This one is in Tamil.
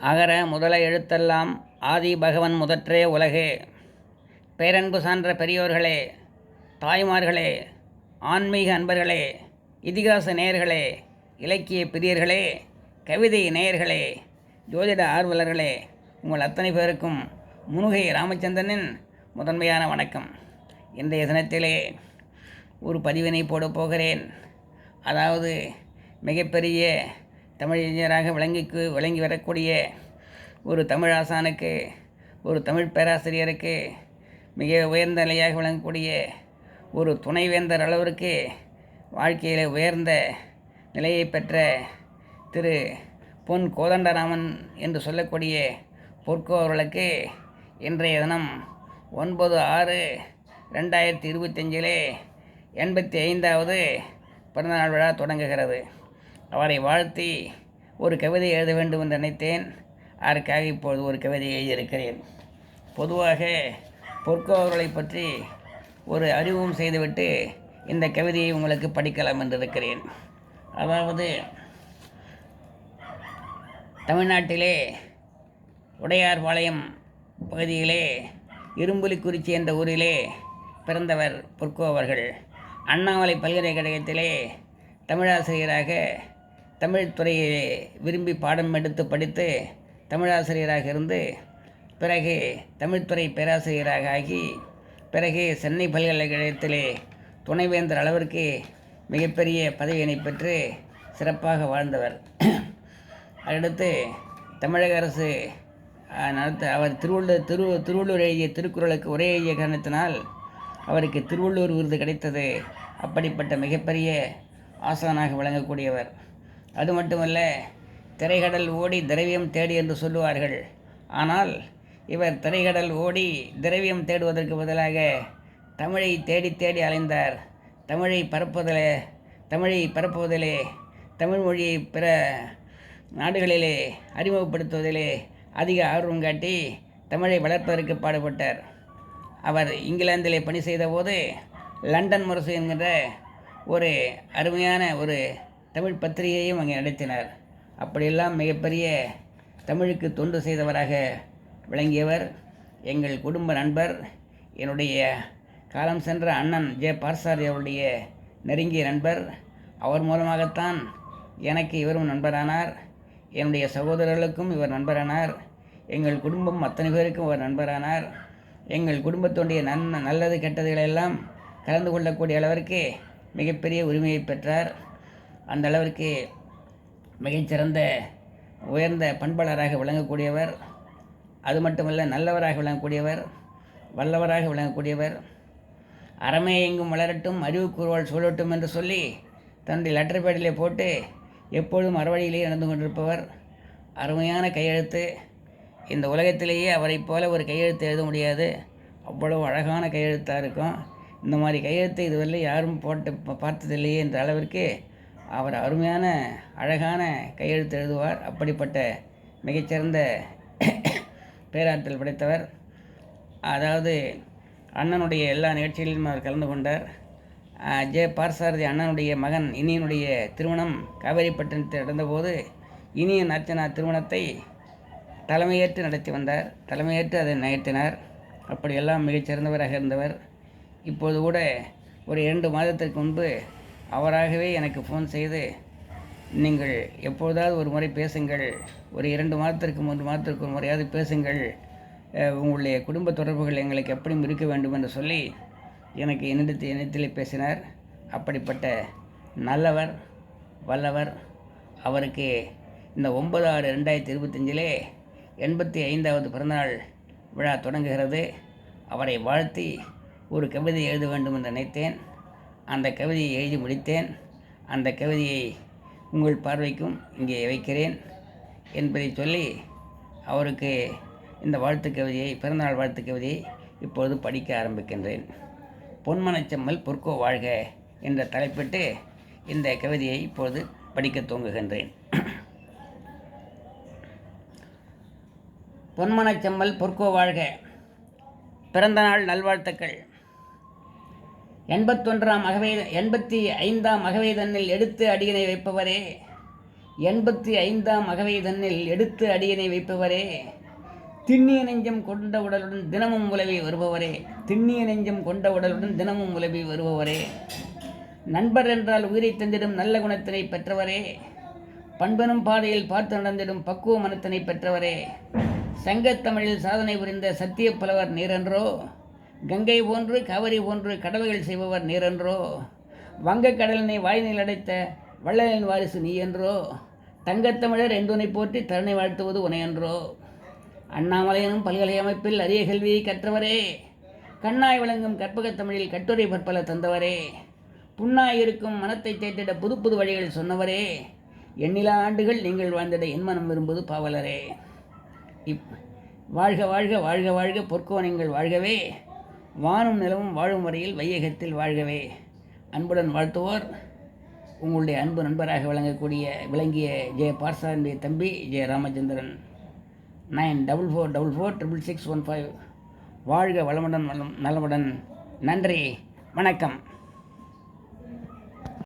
அகர முதல எழுத்தெல்லாம் ஆதி பகவன் முதற்றே உலகே. பேரன்பு சான்ற பெரியோர்களே தாய்மார்களே ஆன்மீக அன்பர்களே இதிகாச நேயர்களே இலக்கிய பிரியர்களே கவிதை நேயர்களே ஜோதிட ஆர்வலர்களே உங்கள் அத்தனை பேருக்கும் முனுகை ராமச்சந்திரனின் முதன்மையான வணக்கம். இன்றைய தினத்திலே ஒரு பதிவினை போடப் போகிறேன். அதாவது மிகப்பெரிய தமிழறிஞராக விளங்கிக்கு விளங்கி வரக்கூடிய ஒரு தமிழ் ஆசானுக்கு ஒரு தமிழ் பேராசிரியருக்கு மிக உயர்ந்த நிலையாக விளங்கக்கூடிய ஒரு துணைவேந்தர் அளவிற்கு வாழ்க்கையில் உயர்ந்த நிலையை பெற்ற திரு பொன் கோதண்டராமன் என்று சொல்லக்கூடிய பொற்கோ அவர்களுக்கு இன்றைய தினம் ஒன்பது ஆறு ரெண்டாயிரத்தி இருபத்தஞ்சிலே எண்பத்தி ஐந்தாவது பிறந்தநாள் விழா தொடங்குகிறது. அவரை வாழ்த்தி ஒரு கவிதை எழுத வேண்டும் என்று நினைத்தேன். அதற்காக இப்பொழுது ஒரு கவிதை எழுதியிருக்கிறேன். பொதுவாக பொற்கோ அவர்களை பற்றி ஒரு அறிவும் செய்துவிட்டு இந்த கவிதையை உங்களுக்கு படிக்கலாம் என்று இருக்கிறேன். அதாவது தமிழ்நாட்டிலே உடையார்பாளையம் பகுதியிலே இரும்புலிக்குறிச்சி என்ற ஊரிலே பிறந்தவர் பொற்கோ அவர்கள். அண்ணாமலை பல்கலைக்கழகத்திலே தமிழாசிரியராக தமிழ் துறையை விரும்பி பாடம் எடுத்து படித்து தமிழாசிரியராக இருந்து பிறகு தமிழ்துறை பேராசிரியராக ஆகி பிறகு சென்னை பல்கலைக்கழகத்திலே துணைவேந்தர் அளவிற்கு மிகப்பெரிய பதவியினை பெற்று சிறப்பாக வாழ்ந்தவர். அடுத்து தமிழக அரசு நடத்த அவர் திருவள்ளுவர் திரு திருவள்ளூர் எழுதிய திருக்குறளுக்கு உரை எழுதிய காரணத்தினால் அவருக்கு திருவள்ளூர் விருது கிடைத்தது. அப்படிப்பட்ட மிகப்பெரிய ஆசானாக விளங்கக்கூடியவர். அது மட்டுமல்ல திரைகடல் ஓடி திரவியம் தேடி என்று சொல்லுவார்கள். ஆனால் இவர் திரைகடல் ஓடி திரவியம் தேடுவதற்கு பதிலாக தமிழை தேடி தேடி அலைந்தார். தமிழை பரப்புவதிலே தமிழை பரப்புவதிலே தமிழ் மொழியை பிற நாடுகளிலே அறிமுகப்படுத்துவதிலே அதிக ஆர்வம் காட்டி தமிழை வளர்ப்பதற்கு பாடுபட்டார். அவர் இங்கிலாந்திலே பணி செய்தபோது லண்டன் முரசு என்கின்ற ஒரு அருமையான ஒரு தமிழ் பத்திரிகையையும் அங்கே நடத்தினார். அப்படியெல்லாம் மிகப்பெரிய தமிழுக்கு தொண்டு செய்தவராக விளங்கியவர் எங்கள் குடும்ப நண்பர் என்னுடைய காலம் சென்ற அண்ணன் ஜே. பார்சாரி அவருடைய நெருங்கிய நண்பர். அவர் மூலமாகத்தான் எனக்கு இவரும் நண்பரானார். என்னுடைய சகோதரர்களுக்கும் இவர் நண்பரானார். எங்கள் குடும்பம் அத்தனை பேருக்கும் இவர் நண்பரானார். எங்கள் குடும்பத்துடைய நன் நல்லது கெட்டதுகளெல்லாம் கலந்து கொள்ளக்கூடிய அளவிற்கு மிகப்பெரிய உரிமையை பெற்றார். அந்த அளவிற்கு மிகச்சிறந்த உயர்ந்த பண்பாளராக விளங்கக்கூடியவர். அது மட்டுமல்ல நல்லவராக விளங்கக்கூடியவர் வல்லவராக விளங்கக்கூடியவர். அறமே எங்கும் வளரட்டும் அறிவு கூறுவாள் சொல்லட்டும் என்று சொல்லி தன்னுடைய லெட்டர் பேடிலே போட்டு எப்பொழுதும் அறவழியிலே நடந்து கொண்டிருப்பவர். அருமையான கையெழுத்து. இந்த உலகத்திலேயே அவரைப் போல ஒரு கையெழுத்து எழுத முடியாது. அவ்வளவு அழகான கையெழுத்தாக இருக்கும். இந்த மாதிரி கையெழுத்து இதுவரை யாரும் போட்டு பார்த்ததில்லையே என்ற அளவிற்கு அவர் அருமையான அழகான கையெழுத்து எழுதுவார். அப்படிப்பட்ட மிகச்சிறந்த பேராற்றல் படைத்தவர். அதாவது அண்ணனுடைய எல்லா நிகழ்ச்சிகளிலும் அவர் கலந்து கொண்டார். ஜே பார்சாரதி அண்ணனுடைய மகன் இனியனுடைய திருமணம் காவேரிப்பட்டினத்தில் நடந்தபோது இனியன் அர்ச்சனா திருமணத்தை தலைமையேற்று நடத்தி வந்தார். தலைமையேற்று அதை நிகழ்த்தினார். அப்படியெல்லாம் மிகச்சிறந்தவராக இருந்தவர். இப்போது கூட ஒரு இரண்டு மாதத்திற்கு முன்பு அவராகவே எனக்கு ஃபோன் செய்து நீங்கள் எப்பொழுதாவது ஒரு முறை பேசுங்கள். ஒரு இரண்டு மாதத்திற்கு மூன்று மாதத்திற்கு ஒரு முறையாவது பேசுங்கள். உங்களுடைய குடும்ப தொடர்புகள் எங்களுக்கு எப்படியும் இருக்க வேண்டும் என்று சொல்லி எனக்கு என்னிடத்தில் இனத்திலே பேசினார். அப்படிப்பட்ட நல்லவர் வல்லவர் அவருக்கு இந்த ஒன்பது ஆறு ரெண்டாயிரத்தி இருபத்தஞ்சிலே எண்பத்தி ஐந்தாவது பிறந்தநாள் விழா தொடங்குகிறது. அவரை வாழ்த்தி ஒரு கவிதை எழுத வேண்டும் என்று நினைத்தேன். அந்த கவிதையை எழுதி முடித்தேன். அந்த கவிதையை உங்கள் பார்வைக்கும் இங்கே வைக்கிறேன் என்பதை சொல்லி அவருக்கு இந்த வாழ்த்து கவிதையை பிறந்தநாள் வாழ்த்து கவிதையை இப்பொழுது படிக்க ஆரம்பிக்கின்றேன். பொன்மனச்செம்மல் பொற்கோ வாழ்க என்ற தலைப்பிட்டு இந்த கவிதையை இப்பொழுது படிக்கத் துவங்குகின்றேன். பொன்மனச்செம்மல் பொற்கோ வாழ்க. பிறந்தநாள் நல்வாழ்த்துக்கள். எண்பத்தொன்றாம் அகவே எண்பத்தி ஐந்தாம் அகவை தன்னில் எடுத்து அடியினை வைப்பவரே. எண்பத்தி ஐந்தாம் அகவை தன்னில் எடுத்து அடியினை வைப்பவரே. திண்ணிய நெஞ்சம் கொண்ட உடலுடன் தினமும் உலவி வருபவரே. திண்ணிய நெஞ்சம் கொண்ட உடலுடன் தினமும் உலவி வருபவரே. நண்பர் என்றால் உயிரை தந்திடும் நல்ல குணத்தினை பெற்றவரே. பண்பனும் பாதையில் பார்த்து நடந்திடும் பக்குவ மனத்தினை பெற்றவரே. சங்கத்தமிழில் சாதனை புரிந்த சத்திய புலவர் நீரென்றோ கங்கை போன்று காவிரி போன்று கடல்கள் செய்பவர் நீரென்றோ? வங்கக்கடலினை வாயினில் அடைத்த வள்ளலின் வாரிசு நீ என்றோ தங்கத்தமிழர் என்றுனை போற்றி தருணை வாழ்த்துவது உனையன்றோ? அண்ணாமலையனும் பல்கலை அமைப்பில் அரிய கல்வியை கற்றவரே. கண்ணாய் விளங்கும் கற்பகத் தமிழில் கட்டுரை பற்பல தந்தவரே. புண்ணாய் இருக்கும் மனத்தை தேற்றிட புது புது வழிகள் சொன்னவரே. எண்ணிலா ஆண்டுகள் நீங்கள் வாழ்ந்திட என் மனம் விரும்புவது பாவலரே. இப் வாழ்க வாழ்க வாழ்க வாழ்க பொற்கோணங்கள் வாழ்கவே. வானும் நிலவும் வாழும் வரையில் வையகத்தில் வாழ்கவே. அன்புடன் வாழ்த்துவோர். உங்களுடைய அன்பு நண்பராக விளங்கக்கூடிய விளங்கிய ஜெய பார்சாரனுடைய தம்பி Jaya Ramachandran. Nine double four double four triple six one five. வாழ்க வளமுடன் வளம் நலமுடன். நன்றி. வணக்கம்.